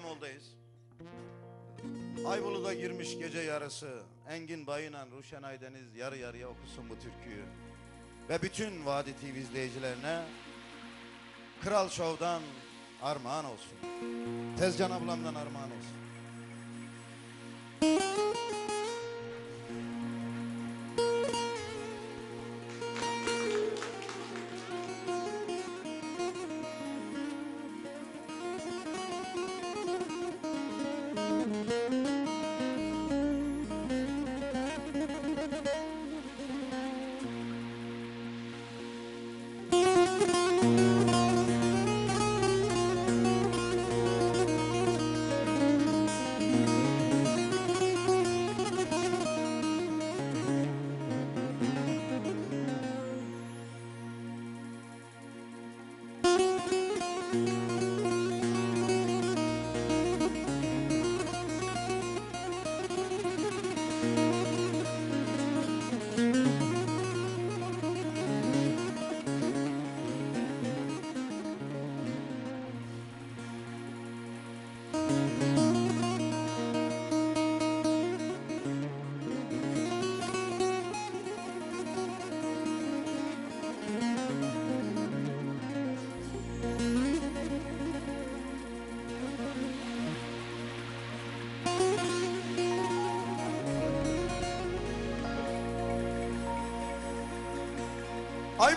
Memol'dayız. Ayvalık'a girmiş gece yarısı. Engin Bayınan, Ruşen Aydeniz yarı yarıya okusun bu türküyü. Ve bütün Vadi TV izleyicilerine Kral Show'dan armağan olsun. Tezcan ablamdan armağan olsun.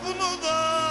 Bunu da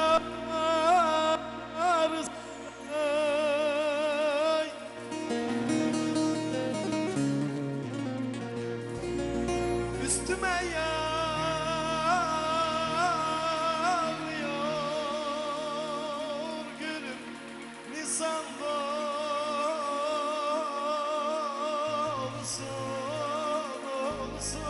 Üstüme yağıyor Nisan dolusu dolusu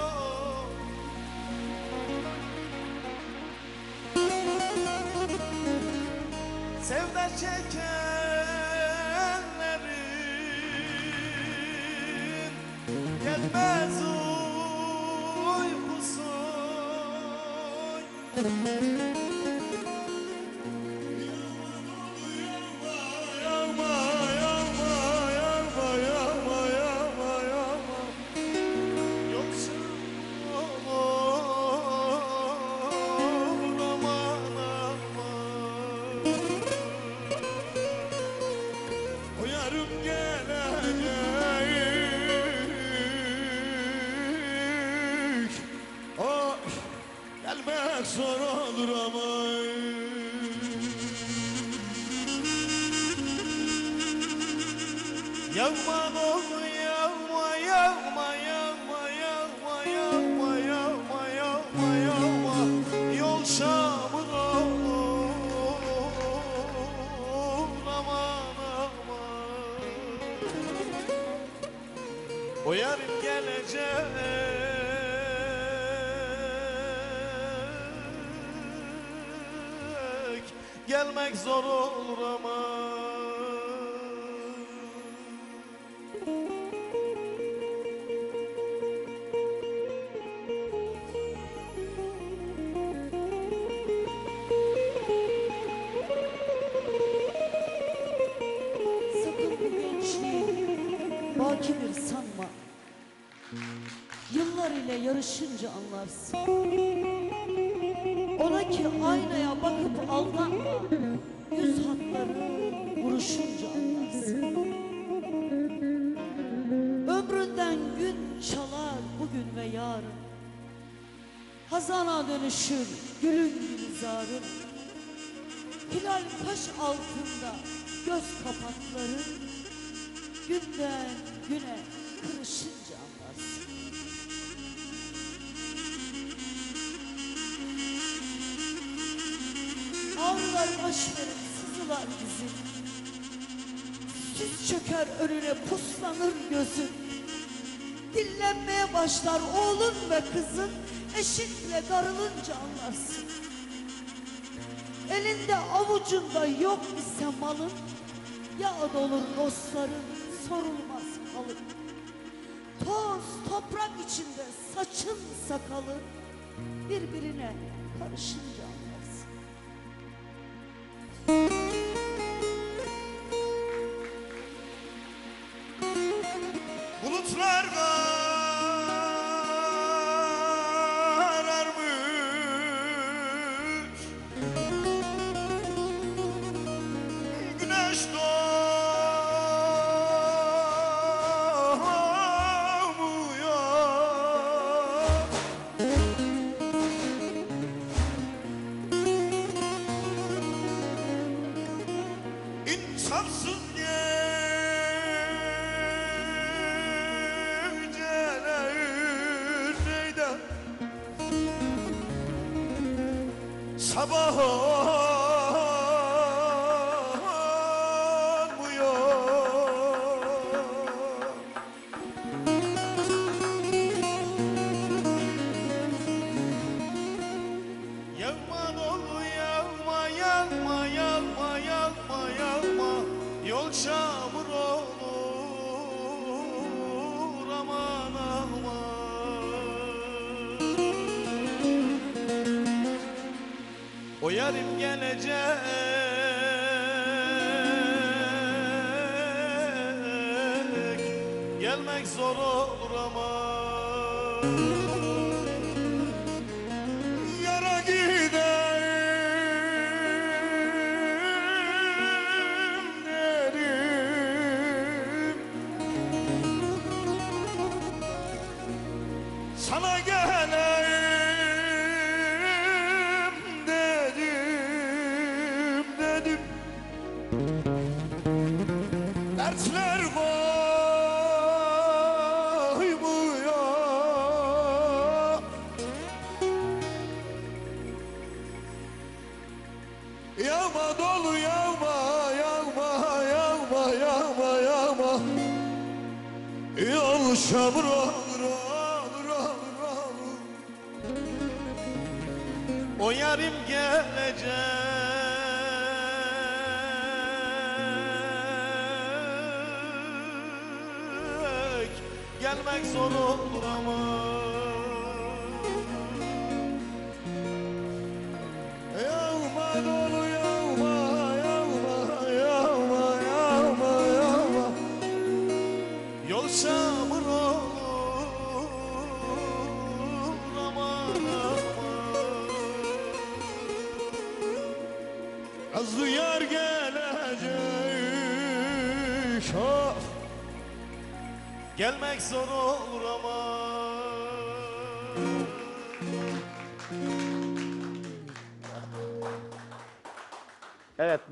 Sevda çekenlerin Gelmez uykusu Música olur ama. Yağma dolu yağma yağma yağma yağma yağma yağma yağma yağma. Yol olur aman aman. O yarın Gelmek zor olur ama bakidir sanma. Yıllar ile yarışınca anlarsın. Ona ki aynaya bakıp aldanma. Yüz hatları vuruşunca anlarsın. Ömrü Ömründen gün çalar bugün ve yarın Hazana dönüşür gülün gülizarın Hilal taş altında göz kapakları Günden güne kırışınca Ağrılar baş verip sızılar bizim Sis çöker önüne puslanır gözün Dillenmeye başlar oğlun ve kızın. Eşinle darılınca anlarsın. Elinde avucunda yok ise malın. Yağ dolur dostların sorulmaz halın Toz toprak içinde saçın sakalın Birbirine karışınca Bulutlar kararmış Güneş doğmuyor. İnsafsız geceler Sabah yarim gelecek. Gelmek zor olur ama. Yara giderim derim. Sana gelelim Olur olur olur olur O yarim gelecek. Gelmek zor olur ama. Yağma dolu Az duyar gelecek. Of Gelmek zor olur ama. Evet bu